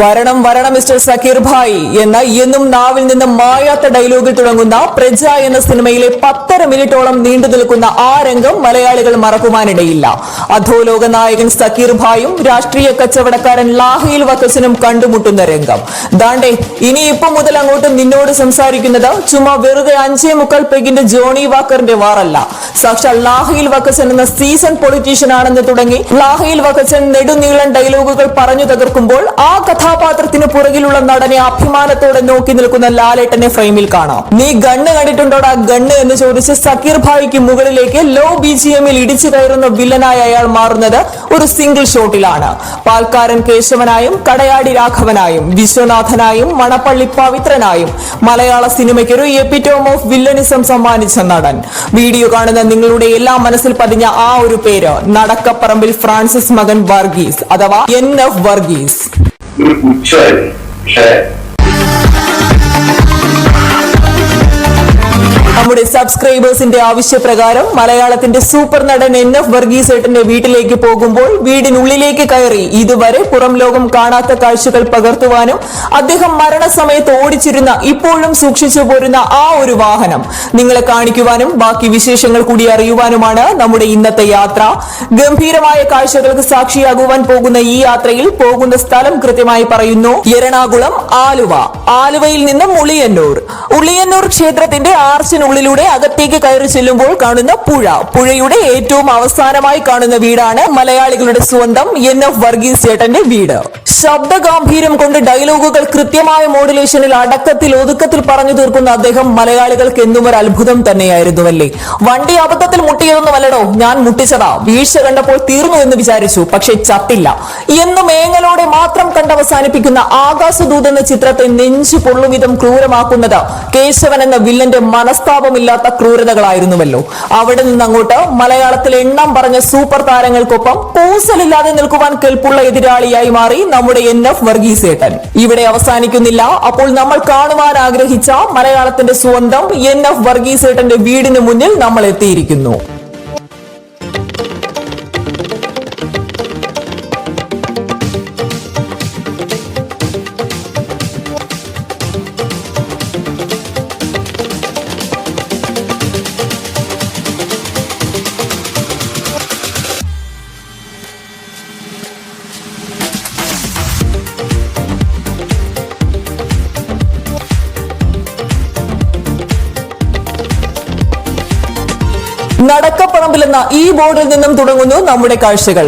വരണം വരണം മിസ്റ്റർ സക്കീർ ഭായ് എന്ന എന്നും നാവിൽ നിന്ന് മായാത്ത ഡയലോഗിൽ തുടങ്ങുന്ന പ്രജ എന്ന സിനിമയിലെ പത്തര മിനിറ്റോളം നീണ്ടു നിൽക്കുന്ന ആ രംഗം മലയാളികൾ മറക്കുവാനിടയില്ല. അധോലോക നായകൻ സക്കീർ ഭായും രാഷ്ട്രീയ കച്ചവടക്കാരൻ ലാഹയിൽ വക്കച്ചനും കണ്ടുമുട്ടുന്ന രംഗം. ദാണ്ടെ ഇനി ഇപ്പം മുതൽ അങ്ങോട്ട് നിന്നോട് സംസാരിക്കുന്നത് ചുമ്മാ വെറുതെ അഞ്ചേ മുക്കാൽ പെഗിന്റെ ജോണി വാക്കറിന്റെ വാറല്ല. സാക്ഷാൽ ലാഹയിൽ വക്കസൻ എന്ന സീസൺ പൊളിറ്റീഷ്യൻ ആണെന്ന് തുടങ്ങി ലാഹയിൽ വക്കസൻ നെടുനീളൻ ഡയലോഗുകൾ പറഞ്ഞു തകർക്കുമ്പോൾ ആ കഥാപാത്രത്തിന് പുറകിലുള്ള നടനെ അഭിമാനത്തോടെ നോക്കി നിൽക്കുന്ന ലാലേട്ടനെ ഫ്രെയിമിൽ കാണാം. നീ ഗണ്ണ് കണ്ടിട്ടുണ്ടോടാ ഗണ്ണ് എന്ന് ചോദിച്ച് സക്കീർ ഭായിക്ക് മുകളിലേക്ക് ലോ ബി ജി എമ്മിൽ ഇടിച്ചു കയറുന്ന വില്ലനായി അയാൾ മാറുന്നത് ഒരു സിംഗിൾ ഷോട്ടിലാണ് പാൽക്കാരൻ കേശവനായും കടയാടി രാഘവനായും വിശ്വനാഥനായും മണപ്പള്ളി പവിത്രനായും മലയാള സിനിമയ്ക്ക് ഒരു എപ്പിറ്റോം ഓഫ് വില്ലനിസം സമ്മാനിച്ച നടൻ. വീഡിയോ കാണുന്ന നിങ്ങളുടെ എല്ലാ മനസ്സിൽ പതിഞ്ഞ ആ ഒരു പേര് നടക്കപ്പറമ്പിൽ ഫ്രാൻസിസ് മകൻ വർഗീസ് അഥവാ എൻ എഫ് വർഗീസ്. ഒരു പുച്ഛമായിരുന്നു പക്ഷേ സബ്സ്ക്രൈബേഴ്സിന്റെ ആവശ്യപ്രകാരം മലയാളത്തിന്റെ സൂപ്പർ നടൻ എൻ എഫ് വർഗീസ് ഏട്ടന്റെ വീട്ടിലേക്ക് പോകുമ്പോൾ വീടിനുള്ളിലേക്ക് കയറി ഇതുവരെ പുറം ലോകം കാണാത്ത കാഴ്ചകൾ പകർത്തുവാനും അദ്ദേഹം മരണസമയത്ത് ഓടിച്ചിരുന്ന ഇപ്പോഴും സൂക്ഷിച്ചു പോരുന്ന ആ ഒരു വാഹനം നിങ്ങളെ കാണിക്കുവാനും ബാക്കി വിശേഷങ്ങൾ കൂടി അറിയുവാനുമാണ് നമ്മുടെ ഇന്നത്തെ യാത്ര. ഗംഭീരമായ കാഴ്ചകൾക്ക് സാക്ഷിയാകുവാൻ പോകുന്ന ഈ യാത്രയിൽ പോകുന്ന സ്ഥലം കൃത്യമായി പറയുന്നു. എറണാകുളം ആലുവ. ആലുവയിൽ നിന്നും ഉളിയന്നൂർ. ഉളിയന്നൂർ ക്ഷേത്രത്തിന്റെ ആർച്ചിനുള്ളിലൂടെ അകത്തേക്ക് കയറി ചെല്ലുമ്പോൾ കാണുന്ന പുഴ. പുഴയുടെ ഏറ്റവും അവസാനമായി കാണുന്ന വീടാണ് മലയാളികളുടെ സ്വന്തം എൻ എഫ് വർഗീസ് ചേട്ടന്റെ വീട്. ശബ്ദ ഗാംഭീര്യം കൊണ്ട് ഡയലോഗുകൾ കൃത്യമായ മോഡുലേഷനിൽ അടക്കത്തിൽ ഒതുക്കത്തിൽ പറഞ്ഞു തീർക്കുന്ന അദ്ദേഹം മലയാളികൾക്ക് എന്നും ഒരു അത്ഭുതം തന്നെയായിരുന്നു അല്ലേ വണ്ടി അബദ്ധത്തിൽ മുട്ടിയതൊന്നുമല്ലടോ ഞാൻ മുട്ടിച്ചതാ. വീഴ്ച കണ്ടപ്പോൾ തീർന്നു എന്ന് വിചാരിച്ചു പക്ഷെ ചത്തില്ല. എന്നും മേങ്ങലോടെ മാത്രം കണ്ടവസാനിപ്പിക്കുന്ന ആകാശദൂത് എന്ന ചിത്രത്തെ നെഞ്ചു പൊള്ളുവിധം ക്രൂരമാക്കുന്നത് കേശവൻ എന്ന വില്ലന്റെ മനസ്താപമില്ലാത്ത ക്രൂരതകളായിരുന്നുവല്ലോ. അവിടെ നിന്ന് അങ്ങോട്ട് മലയാളത്തിൽ എണ്ണം പറഞ്ഞ സൂപ്പർ താരങ്ങൾക്കൊപ്പം കൂസലില്ലാതെ നിൽക്കുവാൻ കെൽപ്പുള്ള എതിരാളിയായി മാറി നമ്മുടെ എൻ എഫ് വർഗീസേട്ടൻ ഇവിടെ അവസാനിക്കുന്നില്ല. അപ്പോൾ നമ്മൾ കാണുവാൻ ആഗ്രഹിച്ച മലയാളത്തിന്റെ സ്വന്തം എൻ എഫ് വർഗീസേട്ടന്റെ വീടിന് മുന്നിൽ നമ്മൾ എത്തിയിരിക്കുന്നു. നടക്കപ്പറമ്പിൽ എന്ന ഈ ബോർഡിൽ നിന്നും തുടങ്ങുന്നു നമ്മുടെ കാഴ്ചകൾ.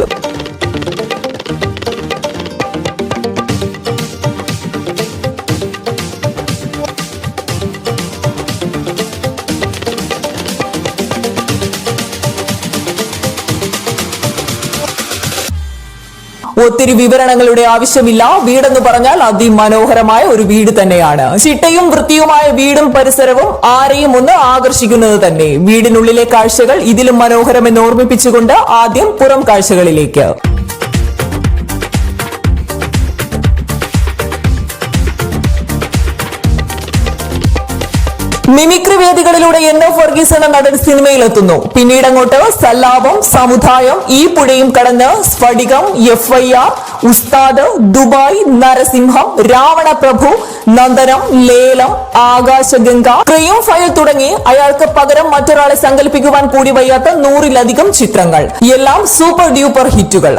ഒത്തിരി വിവരണങ്ങളുടെ ആവശ്യമില്ല. വീടെന്ന് പറഞ്ഞാൽ അതിമനോഹരമായ ഒരു വീട് തന്നെയാണ്. ചിട്ടയും വൃത്തിയുമായ വീടും പരിസരവും ആരെയും ഒന്ന് ആകർഷിക്കുന്നത് തന്നെ. വീടിനുള്ളിലെ കാഴ്ചകൾ ഇതിലും മനോഹരമെന്ന് ഓർമ്മിപ്പിച്ചുകൊണ്ട് ആദ്യം പുറം കാഴ്ചകളിലേക്ക്. മിമിക്രി വേദികളിലൂടെ എഫ് വർഗീസ് എന്ന നടൻ സിനിമയിലെത്തുന്നു. പിന്നീട് അങ്ങോട്ട് സല്ലാപം സമുദായം ഈ പുഴയും കടന്ന് Spadikam F I R Ustad Dubai Narasimham Ravana Prabhu Nandanam Lelam Akashaganga ക്രയും file തുടങ്ങി അയാൾക്ക് പകരം മറ്റൊരാളെ സങ്കല്പിക്കുവാൻ കൂടി വയ്യാത്ത നൂറിലധികം ചിത്രങ്ങൾ. എല്ലാം സൂപ്പർ ഡ്യൂപ്പർ ഹിറ്റുകൾ.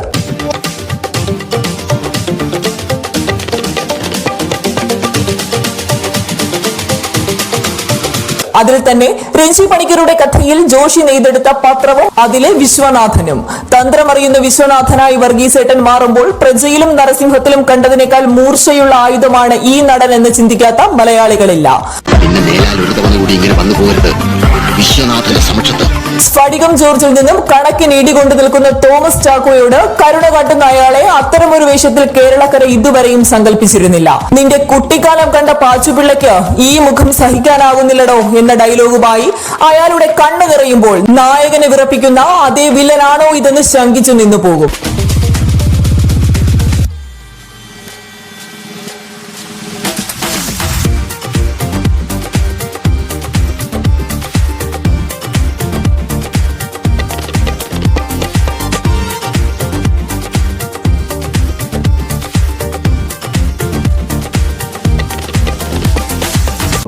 അതിൽ തന്നെ രഞ്ജി പണിക്കരുടെ കഥയിൽ ജോഷി നെയ്തെടുത്ത പത്രവും അതിലെ വിശ്വനാഥനും. തന്ത്രമറിയുന്ന വിശ്വനാഥനായി വർഗീസേട്ടൻ മാറുമ്പോൾ പ്രജയിലും നരസിംഹത്തിലും കണ്ടതിനേക്കാൾ മൂർച്ചയുള്ള ആയുധമാണ് ഈ നടൻ എന്ന് ചിന്തിക്കാത്ത മലയാളികളില്ല. മേലാൽ ഒരു കൂടി ഇങ്ങനെ വന്നു സമക്ഷത്ത് സ്ഫടികം ജോർജിൽ നിന്നും കണക്കിന് ഇടികൊണ്ട് നിൽക്കുന്ന തോമസ് ചാക്കോയോട് കരുണ കാട്ടുന്ന അയാളെ അത്തരമൊരു വേഷത്തിൽ കേരളക്കര ഇതുവരെയും സങ്കല്പിച്ചിരുന്നില്ല. നിന്റെ കുട്ടിക്കാലം കണ്ട പാച്ചുപിള്ളയ്ക്ക് ഈ മുഖം സഹിക്കാനാകുന്നില്ലടോ എന്ന ഡയലോഗുമായി അയാളുടെ കണ്ണു നിറയുമ്പോൾ നായകനെ വിറപ്പിക്കുന്ന അതേ വില്ലനാണോ ഇതെന്ന് ശങ്കിച്ചു നിന്നു പോകും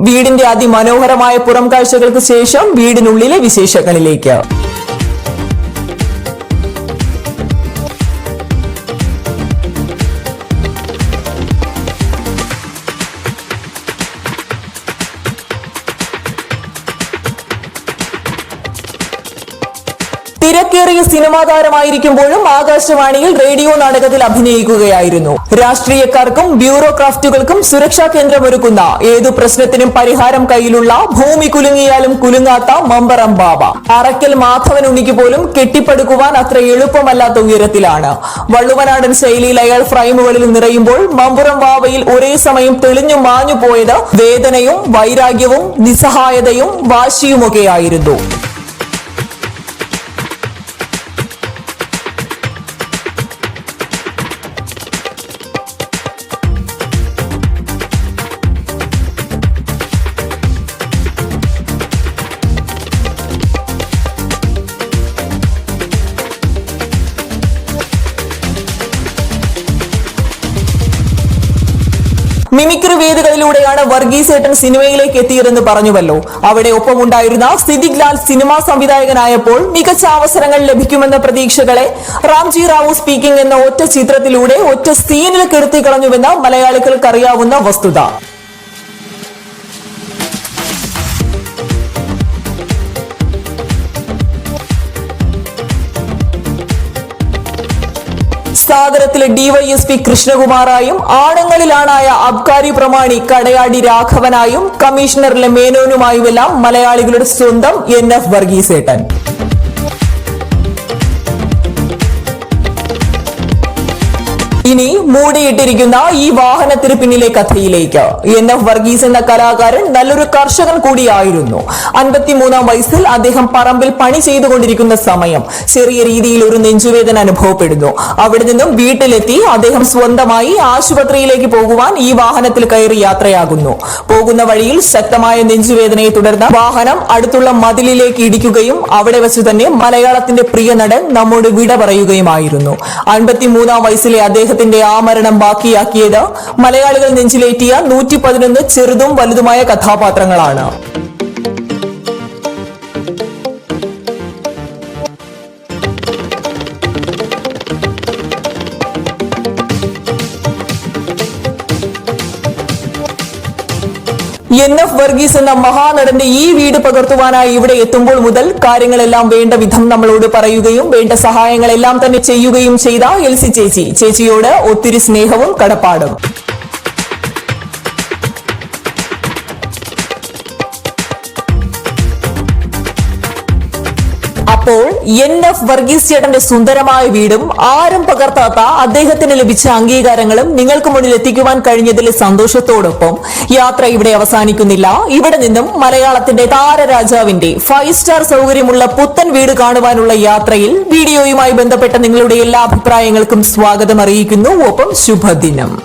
വീടിന്റെ അതിമനോഹരമായ പുറം കാഴ്ചകൾക്ക് ശേഷം വീടിനുള്ളിലെ വിശേഷങ്ങളിലേക്ക്. തിരക്കേറിയ സിനിമാ താരമായിരിക്കുമ്പോഴും ആകാശവാണിയിൽ റേഡിയോ നാടകത്തിൽ അഭിനയിക്കുകയായിരുന്നു. രാഷ്ട്രീയക്കാർക്കും ബ്യൂറോക്രാഫ്റ്റുകൾക്കും സുരക്ഷാ കേന്ദ്രമൊരുക്കുന്ന ഏതു പ്രശ്നത്തിനും പരിഹാരം കയ്യിലുള്ള ഭൂമി കുലുങ്ങിയാലും കുലുങ്ങാത്ത മമ്പറം ബാബ. അറക്കൽ മാധവൻ ഉണ്ണിക്ക് പോലും കെട്ടിപ്പടുക്കുവാൻ അത്ര എളുപ്പമല്ലാത്ത ഉയരത്തിലാണ്. വള്ളുവനാടൻ ശൈലിയിൽ അയാൾ ഫ്രെയിമുകളിൽ നിറയുമ്പോൾ മമ്പുറം ബാബയിൽ ഒരേ സമയം തെളിഞ്ഞു മാഞ്ഞു പോയത് വേദനയും വൈരാഗ്യവും നിസ്സഹായതയും വാശിയുമൊക്കെയായിരുന്നു. വേദികളിലൂടെയാണ് വർഗീസ് ഏട്ടൻ സിനിമയിലേക്ക് എത്തിയതെന്ന് പറഞ്ഞുവല്ലോ. അവിടെ ഒപ്പമുണ്ടായിരുന്ന സിദിഖ് ലാൽ സിനിമാ സംവിധായകനായപ്പോൾ മികച്ച അവസരങ്ങൾ ലഭിക്കുമെന്ന പ്രതീക്ഷകളെ റാംജി റാവു സ്പീക്കിംഗ് എന്ന ഒറ്റ ചിത്രത്തിലൂടെ ഒറ്റ സീനിൽ കെടുത്തി കളഞ്ഞുവെന്ന് മലയാളികൾക്കറിയാവുന്ന വസ്തുത. സാഗരത്തിലെ ഡിവൈഎസ്പി കൃഷ്ണകുമാറായും ആണുങ്ങളിലാണായ അബ്കാരി പ്രമാണി കടയാടി രാഘവനായും കമ്മീഷണറിലെ മേനോനുമായുമെല്ലാം മലയാളികളുടെ സ്വന്തം എൻ എഫ് വർഗീസേട്ടൻ. ഇനി മൂടിയിട്ടിരിക്കുന്ന ഈ വാഹനത്തിന് പിന്നിലെ കഥയിലേക്ക്. എൻ എഫ് വർഗീസ് എന്ന കലാകാരൻ നല്ലൊരു കർഷകൻ കൂടിയായിരുന്നു. അൻപത്തിമൂന്നാം വയസ്സിൽ അദ്ദേഹം പറമ്പിൽ പണി ചെയ്തുകൊണ്ടിരിക്കുന്ന സമയം ചെറിയ രീതിയിൽ ഒരു നെഞ്ചുവേദന അനുഭവപ്പെടുന്നു. അവിടെ നിന്നും വീട്ടിലെത്തി അദ്ദേഹം സ്വന്തമായി ആശുപത്രിയിലേക്ക് പോകുവാൻ ഈ വാഹനത്തിൽ കയറി യാത്രയാകുന്നു. പോകുന്ന വഴിയിൽ ശക്തമായ നെഞ്ചുവേദനയെ തുടർന്ന് വാഹനം അടുത്തുള്ള മതിലിലേക്ക് ഇടിക്കുകയും അവിടെ വെച്ച് തന്നെ മലയാളത്തിന്റെ പ്രിയ നടൻ നമ്മോട് വിട പറയുകയുമായിരുന്നു. അൻപത്തിമൂന്നാം വയസ്സിലെ അദ്ദേഹത്തിന്റെ ആമരണം മരണം ബാക്കിയാക്കിയത് മലയാളികൾ നെഞ്ചിലേറ്റിയ നൂറ്റി പതിനൊന്ന് ചെറുതും വലുതുമായ കഥാപാത്രങ്ങളാണ്. എൻ എഫ് വർഗീസ് എന്ന മഹാനടന്റെ ഈ വീട് പകർത്തുവാനായി ഇവിടെ എത്തുമ്പോൾ മുതൽ കാര്യങ്ങളെല്ലാം വേണ്ട വിധം നമ്മളോട് പറയുകയും വേണ്ട സഹായങ്ങളെല്ലാം തന്നെ ചെയ്യുകയും ചെയ്ത എൽസി ചേച്ചി. ചേച്ചിയോട് ഒത്തിരി സ്നേഹവും കടപ്പാടും. എൻ എഫ് വർഗീസ് ചേട്ടന്റെ സുന്ദരമായ വീടും ആരും പകർത്താത്ത അദ്ദേഹത്തിന് ലഭിച്ച അംഗീകാരങ്ങളും നിങ്ങൾക്ക് മുന്നിൽ എത്തിക്കുവാൻ കഴിഞ്ഞതിലെ സന്തോഷത്തോടൊപ്പം യാത്ര ഇവിടെ അവസാനിക്കുന്നില്ല. ഇവിടെ നിന്നും മലയാളത്തിന്റെ താരരാജാവിന്റെ ഫൈവ് സ്റ്റാർ സൗകര്യമുള്ള പുത്തൻ വീട് കാണുവാനുള്ള യാത്രയിൽ വീഡിയോയുമായി ബന്ധപ്പെട്ട നിങ്ങളുടെ എല്ലാ അഭിപ്രായങ്ങൾക്കും സ്വാഗതം അറിയിക്കുന്നു. ഒപ്പം ശുഭദിനം.